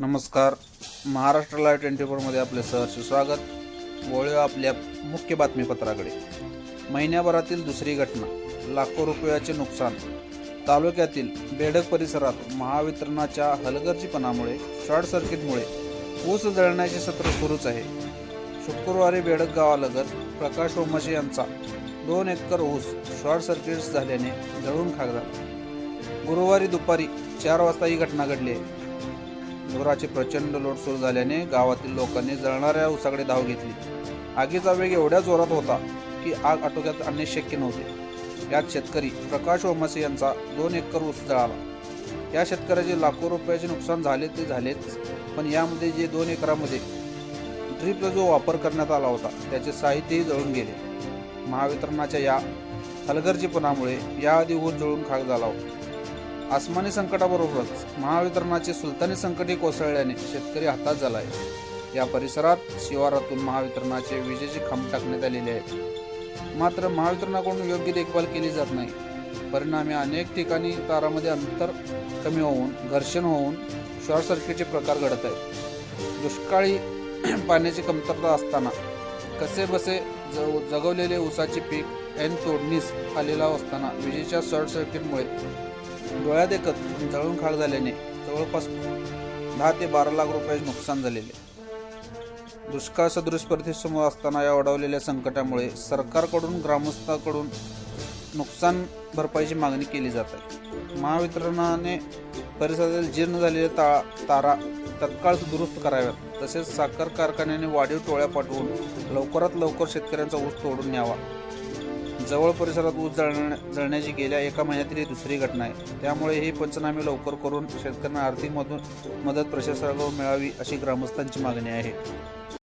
नमस्कार. Maharashtra live twenty फोरमध्ये आपले सहर्ष स्वागत. वळूया आपल्या मुख्य बातमीपत्राकडे. महिन्याभरातील दुसरी घटना लाखो रुपयाचे नुकसान. तालुक्यातील बेडक परिसरात महावितरणाच्या हलगर्जीपणामुळे शॉर्ट सर्किटमुळे ऊस जळण्याचे सत्र सुरूच आहे. शुक्रवारी बेडक गावालगत प्रकाश ओमाशी यांचा दोन एकर ऊस शॉर्ट सर्किट झाल्याने जळून खागला गुरुवारी दुपारी चार वाजता ही घटना घडली आहे. धुराचे प्रचंड लोट सुरू झाल्याने गावातील लोकांनी जळणाऱ्या ऊसाकडे धाव घेतली. आगीचा वेग एवढ्या जोरात होता की आग आटोक्यात आणणे शक्य नव्हते. यात शेतकरी प्रकाश ओमासे यांचा दोन एकर ऊस जळाला. या शेतकऱ्याचे लाखो रुपयाचे नुकसान झाले ते झालेच पण यामध्ये जे दोन एकरामध्ये ड्रीपचा जो वापर करण्यात आला होता त्याचे साहित्यही जळून गेले. महावितरणाच्या या हलगर्जीपणामुळे याआधी ऊस जळून खाक झाला होता. आसमानी संकटाबरोबरच महावितरणाचे सुलतानी संकटही कोसळल्याने शेतकरी हातात झाला आहे या परिसरात शिवारातून महावितरणाचे विजेचे खांब टाकण्यात आलेले आहेत. मात्र महावितरणाकडून योग्य देखभाल केली जात नाही. परिणामी अनेक ठिकाणी तारामध्ये अंतर कमी होऊन घर्षण होऊन शॉर्ट सर्किटचे प्रकार घडत आहेत. दुष्काळी पाण्याची कमतरता असताना कसे बसे ज जगवलेले ऊसाचे पीक ऐन तोडणीस आलेला असताना विजेच्या शॉर्ट सर्किटमुळे डोळ्यात एकच जळून खाळ झाल्याने जवळपास दहा ते बारा लाख रुपयाचे नुकसान झालेले. दुष्काळ सदृश परिस्थितीसमोर असताना या ओढवलेल्या संकटामुळे सरकारकडून ग्रामस्थाकडून नुकसान भरपाईची मागणी केली जात आहे. महावितरणाने परिसरातील जीर्ण झालेल्या ता तारा तत्काळ दुरुस्त कराव्यात. तसेच साखर कारखान्याने वाढीव टोळ्या पाठवून लवकरात लवकर शेतकऱ्यांचा ऊस तोडून न्यावा. जवळ परिसरात ऊस जळण्या जळण्याची गेल्या एका महिन्यातील ही दुसरी घटना आहे. त्यामुळे हे पंचनामे लवकर करून शेतकऱ्यांना आर्थिक मधून मदत प्रशासनाकडून मिळावी अशी ग्रामस्थांची मागणी आहे.